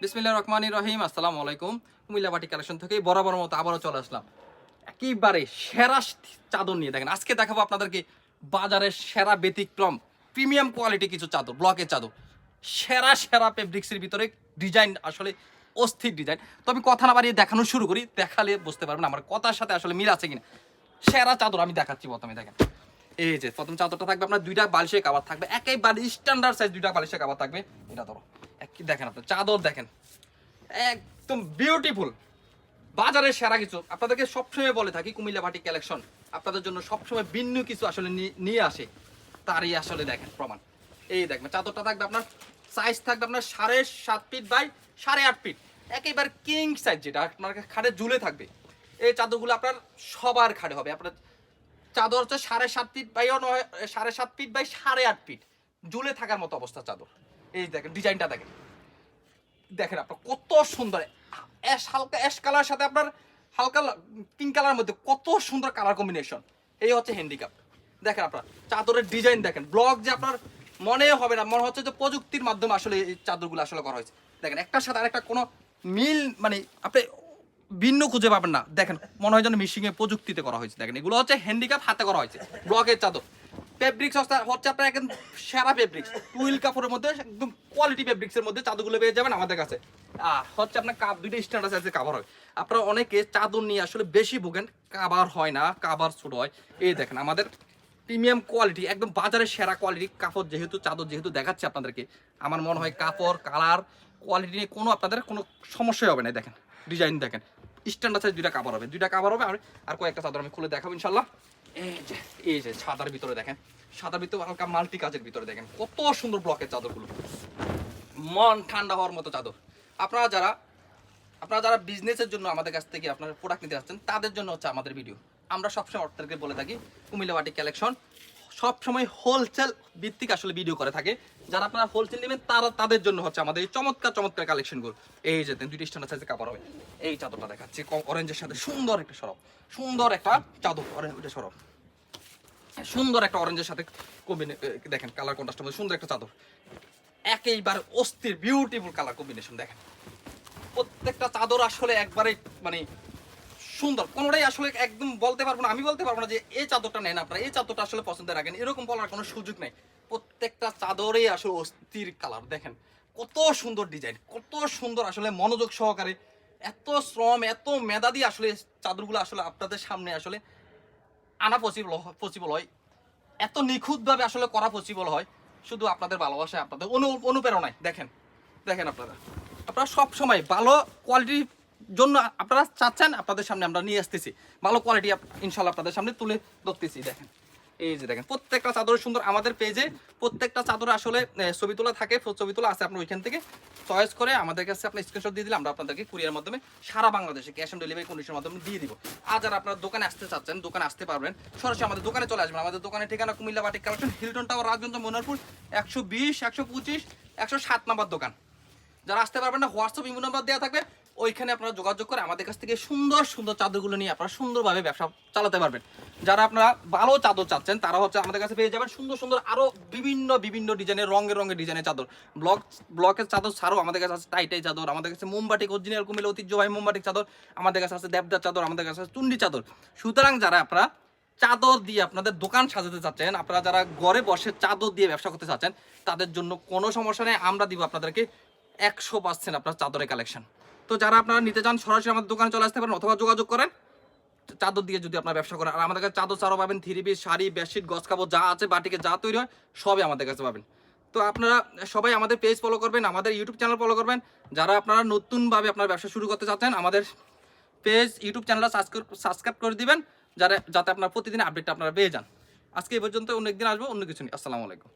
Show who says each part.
Speaker 1: বিসমিল্লাহ রহমানির রহিম, আসসালামু আলাইকুম। কুমিল্লা বাটি কালেকশন থেকে বরাবর মতো আবারও চলে আসলাম। একেবারে সেরা চাদর নিয়ে দেখেন, আজকে দেখাবো আপনাদেরকে বাজারের সেরা ব্যতিক্রম, প্রিমিয়াম কোয়ালিটি কিছু চাদর, ব্লকের চাদর। সেরা সেরা ফেব্রিক্সের ভিতরে ডিজাইন আসলে অস্থির ডিজাইন। তো আমি কথা না বাড়িয়ে দেখানো শুরু করি, দেখালে বুঝতে পারবেন আমার কথার সাথে আসলে মিল আছে কিনা। সেরা চাদর আমি দেখাচ্ছি প্রথমে, দেখেন। এই যে প্রথম চাদরটা থাকবে আপনার দুইটা বালিশের কাবার থাকবে, একেবারে স্ট্যান্ডার্ড সাইজ দুইটা বালিশের কাবার থাকবে। এটা ধরো। এক দেখেন আপনার? চাদর দেখেন। একদম বিউটিফুল বাজারের সেরা কিছু। আপনাদেরকে সবসময় বলে থাকি, কুমিল্লা ভাটি কালেকশন আপনাদের জন্য সবসময় ভিন্ন কিছু আসলে নিয়ে আসে। তারই আসলে দেখেন প্রমাণ। এই দেখবেন, চাদরটা থাকবে আপনার সাইজ থাকবে আপনার সাড়ে সাত ফিট বাই সাড়ে আট ফিট একেবারে কিং সাইজ যেটা আপনার খাটে ঝুলে থাকবে। এই চাদরগুলো আপনার সবার খাটে হবে। আপনার চাদর হচ্ছে সাড়ে সাত ফিট বাই নয়, সাড়ে সাত ফিট বাই সাড়ে আট ফিট ঝুলে থাকার মতো অবস্থা চাদর। এই দেখেন ডিজাইনটা দেখেন। দেখেন আপনার কত সুন্দর। অ্যাশ, হালকা অ্যাশ কালার সাথে আপনার হালকা পিঙ্ক কালার মধ্যে কত সুন্দর কালার কম্বিনেশন এই হচ্ছে হ্যান্ডিক্যাপ দেখেন আপনার চাদরের ডিজাইন দেখেন। ব্লক যে আপনার মনে হবে না, মনে হচ্ছে যে প্রযুক্তির মাধ্যমে আসলে এই চাদরগুলো আসলে করা হয়েছে। দেখেন, একটার সাথে আরেকটা কোনো মিল মানে আপনি ভিন্ন খুঁজে পাবেন না। দেখেন, মনে হয় যেন মিশিংয়ে প্রযুক্তিতে করা হয়েছে। দেখেন, এগুলো হচ্ছে হ্যান্ডিক্যাপ হাতে করা হয়েছে। ব্লকের চাদর। ফেব্রিক্স হচ্ছে আপনার একদম সেরা ফেব্রিক্স টুইল কাপড়ের মধ্যে একদম কোয়ালিটি ফেব্রিক্সের মধ্যে চাদরগুলো পেয়ে যাবেন আমাদের কাছে। হচ্ছে আপনার কাপ দুইটা স্ট্যান্ডার্ড সাইজে কাভার হয়। আপনারা অনেকে চাদর নিয়ে আসলে বেশি ভোগেন কাভার হয় না কাভার ছোট হয়। এই দেখেন আমাদের প্রিমিয়াম কোয়ালিটি একদম বাজারের সেরা কোয়ালিটি কাপড় যেহেতু, চাদর যেহেতু দেখাচ্ছে আপনাদেরকে। আমার মনে হয় কাপড় কালার কোয়ালিটি নিয়ে কোনো আপনাদের কোনো সমস্যাই হবে না দেখেন। ডিজাইন দেখেন। স্ট্যান্ডার্ড সাইজ দুইটা কাভার হবে। দুইটা কাভার হবে, আর কয়েকটা চাদর আমি খুলে দেখাবো ইনশাল্লাহ এই যে এই যে, সাদার ভিতরে দেখেন। সাদার ভিতরে হালকা মাল্টি কাজের ভিতরে দেখেন, কত সুন্দর ব্লকের চাদরগুলো। মন ঠান্ডা হওয়ার মতো চাদর। আপনারা যারা আপনারা যারা বিজনেসের জন্য আমাদের কাছ থেকে আপনারা প্রোডাক্ট নিতে আসছেন, তাদের জন্য হচ্ছে আমাদের ভিডিও আমরা সবসময় অর্থকে বলে থাকি কুমিল্লাবাটি কালেকশন সবসময় হোলসেল ভিত্তিক আসলে ভিডিও করে থাকে। যারা আপনারা হোলসেল নেবেন, তারা তাদের জন্য হচ্ছে আমাদের এই চমৎকার চমৎকার কালেকশনগুলো এই যে দুইটি স্ট্যান্ডার্ড সাইজে কাপড় হবে। এই চাদরটা দেখাচ্ছি অরেঞ্জের সাথে। সুন্দর একটা সরব। সুন্দর একটা চাদর ওইটা সরব। সুন্দর একটা অরেঞ্জের সাথে কম্বিনে দেখেন কালার কন্ট্রাস্টের মধ্যে সুন্দর একটা চাদর। একেবারে অস্থির বিউটিফুল কালার কম্বিনেশন দেখেন। প্রত্যেকটা চাদর আসলে একবারে মানে সুন্দর। কোনোটাই আসলে একদম বলতে পারব না, আমি বলতে পারব না যে এই চাদরটা নেন আপনারা এই চাদরটা আসলে পছন্দ রাখেন। এরকম বলার কোনো সুযোগ নেই। প্রত্যেকটা চাদরেই আসলে অস্থির কালার দেখেন। কত সুন্দর ডিজাইন কত সুন্দর আসলে মনোযোগ সহকারে, এত শ্রম, এত মেধা দিয়ে আসলে চাদরগুলো আসলে আপনাদের সামনে আসলে আনা পসিবল পসিবল হয়। এত নিখুঁতভাবে আসলে করা পসিবল হয়, শুধু আপনাদের ভালোবাসায়, আপনাদের অনু, অনুপ্রেরণায়। দেখেন দেখেন আপনারা। আপনারা সব সময় ভালো কোয়ালিটির জন্য আপনারা চাচ্ছেন, আপনাদের সামনে আমরা নিয়ে আসতেছি। ভালো কোয়ালিটি ইনশাল্লাহ আপনাদের সামনে তুলে ধরতেছি, দেখেন। এই যে দেখেন, প্রত্যেকটা চাদর সুন্দর আমাদের পেজে, প্রত্যেকটা চাদর আসলে ছবি তোলা থাকে ছবি তোলা আছে আপনার ওইখান থেকে। চয়েস করে আমাদের কাছে আপনি স্ক্রিনশট দিয়ে দিলে আমরা আপনাদেরকে কুরিয়ার মাধ্যমে সারা বাংলাদেশে ক্যাশ অন ডেলিভারি কন্ডিশনের মাধ্যমে দিয়ে দিব। আর যারা আপনার দোকানে আসতে চাচ্ছেন, দোকানে আসতে পারবেন, সরাসরি আমাদের দোকানে চলে আসবেন। আমাদের দোকানে ঠিকানা Comilla batik collection Hilton tower Rajganj Monorpur একশো বিশ, একশো পঁচিশ, একশো সাত নাম্বার দোকান। যারা আসতে পারবেন না হোয়াটসঅ্যাপ ইমো নাম্বার দেওয়া থাকবে। ওইখানে আপনারা যোগাযোগ করে আমাদের কাছ থেকে সুন্দর সুন্দর চাদরগুলো নিয়ে আপনারা সুন্দরভাবে ব্যবসা চালাতে পারবেন। যারা আপনারা ভালো চাদর চাচ্ছেন, তারা হচ্ছে আমাদের কাছে পেয়ে যাবেন সুন্দর সুন্দর আরও বিভিন্ন বিভিন্ন ডিজাইনের রঙের রঙের ডিজাইনের চাদর। ব্লক, ব্লকের চাদর ছাড়াও আমাদের কাছে আছে টাইটাই চাদর, আমাদের কাছে মোমবাটিক অরিজিনাল কুমিল্লা ঐতিহ্যবাহী মোমবাটিক চাদর, আমাদের কাছে আছে দেবদার চাদর, আমাদের কাছে আছে চুন্ডি চাদর। সুতরাং যারা আপনারা চাদর দিয়ে আপনাদের দোকান সাজাতে চাচ্ছেন, আপনারা যারা ঘরে বসে চাদর দিয়ে ব্যবসা করতে চাচ্ছেন, তাদের জন্য কোনো সমস্যা নেই, আমরা দিব আপনাদেরকে একশো পার্সেন্ট আপনার চাদরের কালেকশন তো যারা আপনারা নিতে চান, সরাসরি আমাদের দোকানে চলে আসতে পারেন অথবা যোগাযোগ করেন। চাদর দিয়ে যদি আপনার ব্যবসা করেন, আর আমাদের কাছে চাদর ছাড়াও পাবেন থ্রি পিস, শাড়ি, বেডশিট গস কাপড়, যা আছে, বাটিকে যা তৈরি হয়, সবই আমাদের কাছে পাবেন। তো আপনারা সবাই আমাদের পেজ ফলো করবেন, আমাদের ইউটিউব চ্যানেল ফলো করবেন। যারা আপনারা নতুনভাবে আপনার ব্যবসা শুরু করতে চাচ্ছেন, আমাদের পেজ ইউটিউব চ্যানেলটা সাবস্ক্রাইব করে দিবেন, যারা যাতে আপনার প্রতিদিন আপডেটটা আপনারা পেয়ে যান। আজকে এই পর্যন্ত অন্য একদিন আসব, অন্য কিছু নেই। আসসালামু আলাইকুম।